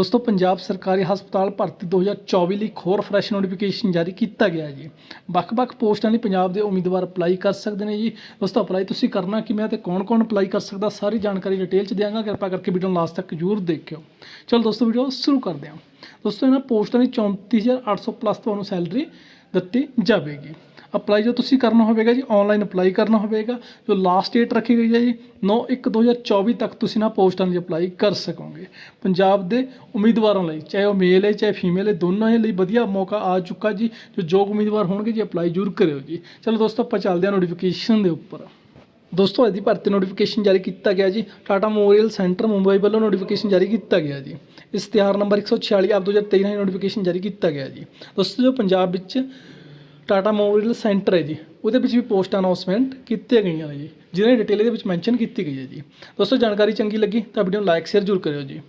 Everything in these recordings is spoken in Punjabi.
ਦੋਸਤੋ, ਪੰਜਾਬ ਸਰਕਾਰੀ ਹਸਪਤਾਲ ਭਰਤੀ 2024 ਲਈ ਇੱਕ ਹੋਰ ਫਰੈਸ਼ ਨੋਟੀਫਿਕੇਸ਼ਨ ਜਾਰੀ ਕੀਤਾ ਗਿਆ ਜੀ। ਵੱਖ-ਵੱਖ ਪੋਸਟਾਂ ਲਈ ਪੰਜਾਬ ਦੇ ਉਮੀਦਵਾਰ ਅਪਲਾਈ ਕਰ ਸਕਦੇ ਨੇ ਜੀ। ਦੋਸਤੋ ਅਪਲਾਈ ਤੁਸੀਂ ਕਰਨਾ ਕਿਵੇਂ ਹੈ ਤੇ ਕੌਣ-ਕੌਣ ਅਪਲਾਈ ਕਰ ਸਕਦਾ, ਸਾਰੀ ਜਾਣਕਾਰੀ ਡਿਟੇਲ ਚ ਦਿਆਂਗਾ। ਕਿਰਪਾ ਕਰਕੇ ਵੀਡੀਓ ਨੂੰ ਲਾਸਟ ਤੱਕ ਜ਼ਰੂਰ ਦੇਖਿਓ। ਚਲੋ ਦੋਸਤੋ ਵੀਡੀਓ ਸ਼ੁਰੂ ਕਰਦੇ ਹਾਂ। ਦੋਸਤੋ, ਇਹਨਾਂ ਪੋਸਟਾਂ ਦੀ 34800 ਪਲੱਸ ਤੁਹਾਨੂੰ ਸੈਲਰੀ ਦਿੱਤੀ ਜਾਵੇਗੀ। ਅਪਲਾਈ ਜੋ ਤੁਸੀਂ ਕਰਨਾ ਹੋਵੇਗਾ ਜੀ ਆਨਲਾਈਨ ਅਪਲਾਈ ਕਰਨਾ ਹੋਵੇਗਾ। ਜੋ ਲਾਸਟ ਡੇਟ ਰੱਖੀ ਗਈ ਹੈ ਜੀ 9/1/2024 ਤੱਕ ਤੁਸੀਂ ਨਾ ਪੋਸਟਾਂ ਦੀ ਅਪਲਾਈ ਕਰ ਸਕੋਗੇ। ਪੰਜਾਬ ਦੇ ਉਮੀਦਵਾਰਾਂ ਲਈ, ਚਾਹੇ ਉਹ ਮੇਲ ਹੈ, ਚਾਹੇ ਫੀਮੇਲ ਹੈ, ਦੋਨਾਂ ਲਈ ਵਧੀਆ ਮੌਕਾ ਆ ਚੁੱਕਾ ਜੀ। ਜੋ ਯੋਗ ਉਮੀਦਵਾਰ ਹੋਣਗੇ ਜੀ ਅਪਲਾਈ ਜ਼ਰੂਰ ਕਰਿਓ ਜੀ। ਚਲੋ ਦੋਸਤੋ, ਆਪਾਂ ਚੱਲਦੇ ਹਾਂ ਨੋਟੀਫਿਕੇਸ਼ਨ ਦੇ ਉੱਪਰ। ਦੋਸਤੋ ਅੱਜ ਦੀ ਭਰਤੀ ਨੋਟੀਫਿਕੇਸ਼ਨ ਜਾਰੀ ਕੀਤਾ ਗਿਆ ਜੀ। ਟਾਟਾ ਮੈਮੋਰੀਅਲ ਸੈਂਟਰ ਮੁੰਬਈ ਵੱਲੋਂ ਨੋਟੀਫਿਕੇਸ਼ਨ ਜਾਰੀ ਕੀਤਾ ਗਿਆ ਜੀ। ਇਸ਼ਤਿਹਾਰ ਨੰਬਰ 146 ਆਪ 2023 ਨਾਲ ਨੋਟੀਫਿਕੇਸ਼ਨ ਜਾਰੀ ਕੀਤਾ ਗਿਆ ਜੀ। ਦੋਸਤੋ, ਜੋ ਪੰਜਾਬ ਵਿੱਚ ਟਾਟਾ ਮੈਮੋਰੀਅਲ ਸੈਂਟਰ ਹੈ ਜੀ, ਉਹਦੇ ਵਿੱਚ ਵੀ ਪੋਸਟ ਅਨਾਉਂਸਮੈਂਟ ਕੀਤੀਆਂ ਗਈਆਂ ਨੇ ਜੀ ਜਿਹਨਾਂ ਦੀ ਡਿਟੇਲ ਇਹਦੇ ਵਿੱਚ ਮੈਂਸ਼ਨ ਕੀਤੀ ਗਈ ਹੈ ਜੀ। ਦੋਸਤੋ, ਜਾਣਕਾਰੀ ਚੰਗੀ ਲੱਗੀ ਤਾਂ ਵੀਡੀਓ ਨੂੰ ਲਾਈਕ ਸ਼ੇਅਰ ਜ਼ਰੂਰ ਕਰਿਓ ਜੀ।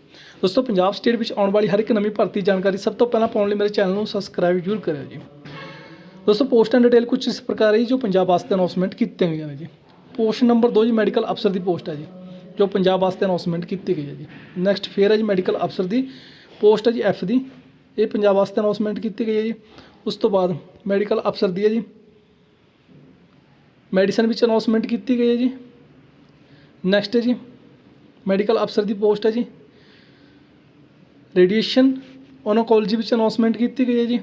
ਦੋਸਤੋ, ਪੰਜਾਬ ਸਟੇਟ ਵਿੱਚ ਆਉਣ ਵਾਲੀ ਹਰ ਇੱਕ ਨਵੀਂ ਭਰਤੀ ਜਾਣਕਾਰੀ ਸਭ ਤੋਂ ਪਹਿਲਾਂ ਪਾਉਣ ਲਈ ਮੇਰੇ ਚੈਨਲ ਨੂੰ ਸਬਸਕ੍ਰਾਈਬ ਜ਼ਰੂਰ ਕਰਿਓ ਜੀ। ਦੋਸਤੋ ਪੋਸਟ ਐਂਡ ਡਿਟੇਲ ਕੁਝ ਇਸ ਪ੍ਰਕਾਰ ਹੈ ਜੋ ਪੰਜਾਬ ਵਾਸਤੇ ਅਨਾਉਂਸਮੈਂਟ ਕੀਤੀਆਂ ਗਈਆਂ ਨੇ ਜੀ। ਪੋਸਟ ਨੰਬਰ 2 ਜੀ ਮੈਡੀਕਲ ਅਫਸਰ ਦੀ ਪੋਸਟ ਹੈ ਜੀ, ਜੋ ਪੰਜਾਬ ਵਾਸਤੇ ਅਨਾਉਂਸਮੈਂਟ ਕੀਤੀ ਗਈ ਹੈ ਜੀ। ਨੈਕਸਟ ਫੇਰ ਹੈ ਜੀ ਮੈਡੀਕਲ ਅਫਸਰ ਦੀ ਪੋਸਟ ਹੈ ਜੀ ਐਫ ਦੀ। ਇਹ ਪੰਜਾਬ ਵਾਸਤੇ ਅਨਾਉਂਸਮੈਂਟ ਕੀਤੀ ਗਈ ਹੈ ਜੀ। ਉਸ ਤੋਂ ਬਾਅਦ ਮੈਡੀਕਲ ਅਫਸਰ ਦੀ ਹੈ ਜੀ। ਮੈਡੀਸਨ ਵਿੱਚ ਅਨਾਉਂਸਮੈਂਟ ਕੀਤੀ ਗਈ ਹੈ ਜੀ। ਨੈਕਸਟ ਹੈ ਜੀ, ਮੈਡੀਕਲ ਅਫਸਰ ਦੀ ਪੋਸਟ ਹੈ ਜੀ। ਰੇਡੀਏਸ਼ਨ ਓਨੋਕੋਲੋਜੀ ਵਿੱਚ ਅਨਾਉਂਸਮੈਂਟ ਕੀਤੀ ਗਈ ਹੈ ਜੀ।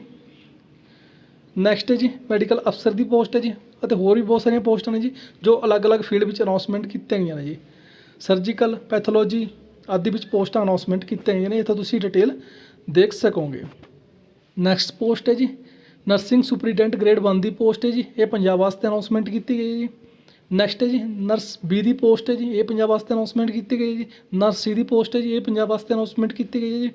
ਨੈਕਸਟ ਹੈ ਜੀ, ਮੈਡੀਕਲ ਅਫਸਰ ਦੀ ਪੋਸਟ ਹੈ ਜੀ। ਅਤੇ ਹੋਰ ਵੀ ਬਹੁਤ ਸਾਰੀਆਂ ਪੋਸਟਾਂ ਨੇ ਜੀ, ਜੋ ਅਲੱਗ-ਅਲੱਗ ਫੀਲਡ ਵਿੱਚ ਅਨਾਉਂਸਮੈਂਟ ਕੀਤੀਆਂ ਗਈਆਂ ਨੇ ਜੀ। ਸਰਜੀਕਲ ਪੈਥੋਲੋਜੀ ਆਦਿ ਵਿੱਚ ਪੋਸਟਾਂ ਅਨਾਉਂਸਮੈਂਟ ਕੀਤੀਆਂ ਗਈਆਂ ਨੇ, ਇੱਥੇ ਤੁਸੀਂ ਡਿਟੇਲ ਦੇਖ ਸਕੋਗੇ। ਨੈਕਸਟ ਪੋਸਟ ਹੈ ਜੀ ਨਰਸਿੰਗ ਸੁਪਰੀਡੈਂਟ ਗ੍ਰੇਡ 1 ਦੀ ਪੋਸਟ ਹੈ ਜੀ, ਇਹ ਪੰਜਾਬ ਵਾਸਤੇ ਅਨਾਉਂਸਮੈਂਟ ਕੀਤੀ ਗਈ ਹੈ ਜੀ। ਨੈਕਸਟ ਹੈ ਜੀ ਨਰਸ ਬੀ ਦੀ ਪੋਸਟ ਹੈ ਜੀ, ਇਹ ਪੰਜਾਬ ਵਾਸਤੇ ਅਨਾਉਂਸਮੈਂਟ ਕੀਤੀ ਗਈ ਹੈ ਜੀ। ਨਰਸ ਸੀ ਦੀ ਪੋਸਟ ਹੈ ਜੀ, ਇਹ ਪੰਜਾਬ ਵਾਸਤੇ ਅਨਾਉਂਸਮੈਂਟ ਕੀਤੀ ਗਈ ਹੈ ਜੀ।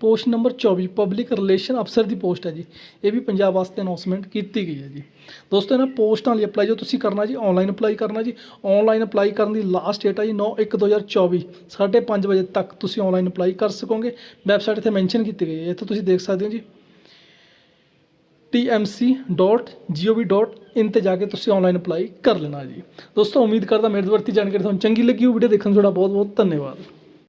ਪੋਸਟ ਨੰਬਰ 24 ਪਬਲਿਕ ਰਿਲੇਸ਼ਨ ਅਫਸਰ ਦੀ ਪੋਸਟ ਹੈ ਜੀ। ਇਹ ਵੀ ਪੰਜਾਬ ਵਾਸਤੇ ਅਨਾਉਂਸਮੈਂਟ ਕੀਤੀ ਗਈ ਹੈ ਜੀ। ਦੋਸਤੋ, ਇਹਨਾਂ ਪੋਸਟਾਂ ਲਈ ਅਪਲਾਈ ਜੋ ਤੁਸੀਂ ਕਰਨਾ ਜੀ ਆਨਲਾਈਨ ਅਪਲਾਈ ਕਰਨਾ ਜੀ। ਆਨਲਾਈਨ ਅਪਲਾਈ ਕਰਨ ਦੀ ਲਾਸਟ ਡੇਟ ਹੈ ਜੀ 9/1/2024 5:30 ਵਜੇ ਤੱਕ ਤੁਸੀਂ ਆਨਲਾਈਨ ਅਪਲਾਈ ਕਰ ਸਕੋਗੇ। ਵੈਬਸਾਈਟ ਇੱਥੇ ਮੈਂਸ਼ਨ ਕੀਤੀ ਗਈ ਹੈ ਇੱਥੇ ਤੁਸੀਂ ਦੇਖ ਸਕਦੇ ਹੋ ਜੀ। tmc.gov.in ਤੇ ਜਾ ਕੇ ਤੁਸੀਂ ਆਨਲਾਈਨ ਅਪਲਾਈ ਕਰ ਲੈਣਾ ਜੀ। ਦੋਸਤੋ, ਉਮੀਦ ਕਰਦਾ ਮੇਰੇ ਦੁਆਰਾ ਦਿੱਤੀ ਜਾਣਕਾਰੀ ਤੁਹਾਨੂੰ ਚੰਗੀ ਲੱਗੀ ਉਹ ਵੀਡੀਓ ਦੇਖਣ ਦਾ ਤੁਹਾਡਾ ਬਹੁਤ ਬਹੁਤ ਧੰਨਵਾਦ।